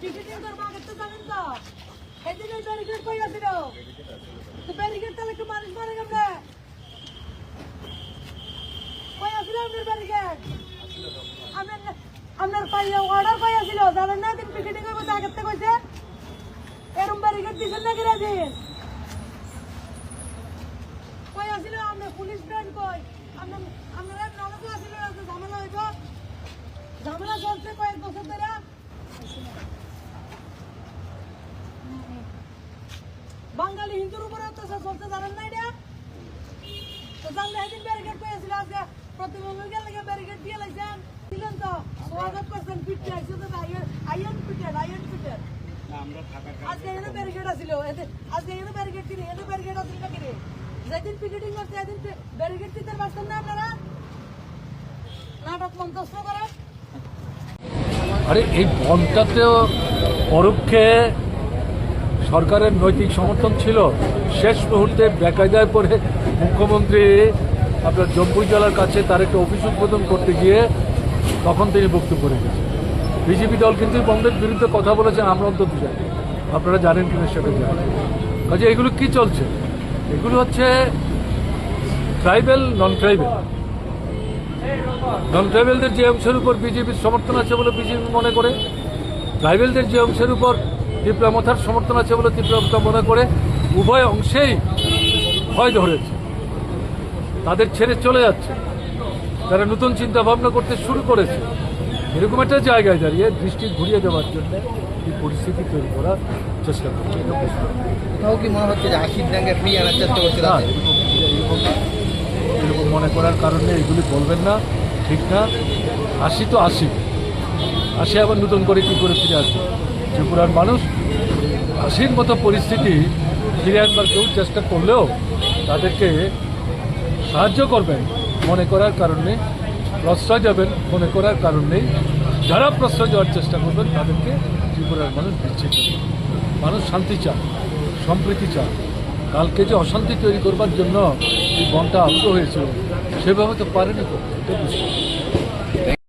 Ticketing করব আগে তো জানেন তো? এদিন ব্যারিকেড কই আছিল তো ব্যারিকেড তাহলে একটু মানুষ মারে কেমনে? কই আছিল আপনার ব্যারিকেড আপনার পাইয়া অর্ডার আছিল জানেন না দিন টিকিটিং করব তো কইছে? এরম ব্যারিকেড দিছেন না কিরা দিন পুলিশ ব্যান্ড কই? আপনার আপনারা নলকো আছিল ঝামেলা অত্যাচার চলছে জানেন না এটা? তো জানলে সেদিন ব্যারিকেড পেয়েছিল আজকে। প্রতিবন্ধক লাগে ব্যারিকেড দিয়ে লাইছেন। দিলেন তো? স্বাগত করছেন পিঠে আইসে তো আইয়ন পিঠের আইয়ন পিঠের আজকে এনে ব্যারিকেড আছিল এতে- আজকে এনে ব্যারিকেড কিনে এনে ব্যারিকেড আছিল না কিনে যেদিন পিকেটিং করছে সেদিন ব্যারিকেড দিতে পারছেন না আপনারা? নাটক মন্তব্য করেন। আরে এই বনটাতেও পরোক্ষে সরকারের নৈতিক সমর্থন ছিল, শেষ মুহূর্তে বেকায়দায় পড়ে মুখ্যমন্ত্রী আপনার জম্পুই জেলার কাছে তার একটা অফিস উদ্বোধন করতে গিয়ে তখন তিনি বক্তব্য রেখেছেন। বিজেপি দল কিন্তু বন্ধের বিরুদ্ধে কথা বলেছেন, আমরা অন্তত জানি। আপনারা জানেন কিনা সেটা জানেন। কাজে এগুলো কি চলছে? এগুলো হচ্ছে ট্রাইবেল নন ট্রাইবেল নন ট্রাইবেলদের যে অংশের উপর বিজেপির সমর্থন আছে বলে বিজেপি মনে করে, ট্রাইবেলদের যে অংশের উপর তীব্রামথার সমর্থন আছে বলে তীব্রামথা মনে করে উভয় অংশেই ভয় ধরেছে। তাদের ছেড়ে চলে যাচ্ছে। তারা নতুন চিন্তা ভাবনা করতে শুরু করেছে। এরকম একটা জায়গায় দাঁড়িয়ে দৃষ্টি ঘুরিয়ে দেওয়ার জন্য এই পরিস্থিতি তৈরি করার চেষ্টা করছে। বুঝতে কি মনে হচ্ছে যে আশির ডাঙ্গে ফ্রি আনার চেষ্টা করছে না এরকম এরকম মনে করার কারণে এগুলি বলবেন না ঠিক না? আসি তো আসি আসি আবার নতুন করে কি করে ফিরে আসবে? ত্রিপুরার মানুষ আশির মতো পরিস্থিতি ফিরে আনবার কেউ চেষ্টা করলেও তাদেরকে সাহায্য করবেন মনে করার কারণে প্রশ্রয় যাবেন মনে করার কারণ নেই যারা প্রশ্রয় দেওয়ার চেষ্টা করবেন, তাদেরকে ত্রিপুরার মানুষ বিচ্ছিন্ন। মানুষ শান্তি চায়, সম্প্রীতি চায় কালকে যে অশান্তি তৈরি করবার জন্য এই বনটা আহত হয়েছিল, সেভাবে তো পারেনি হবে।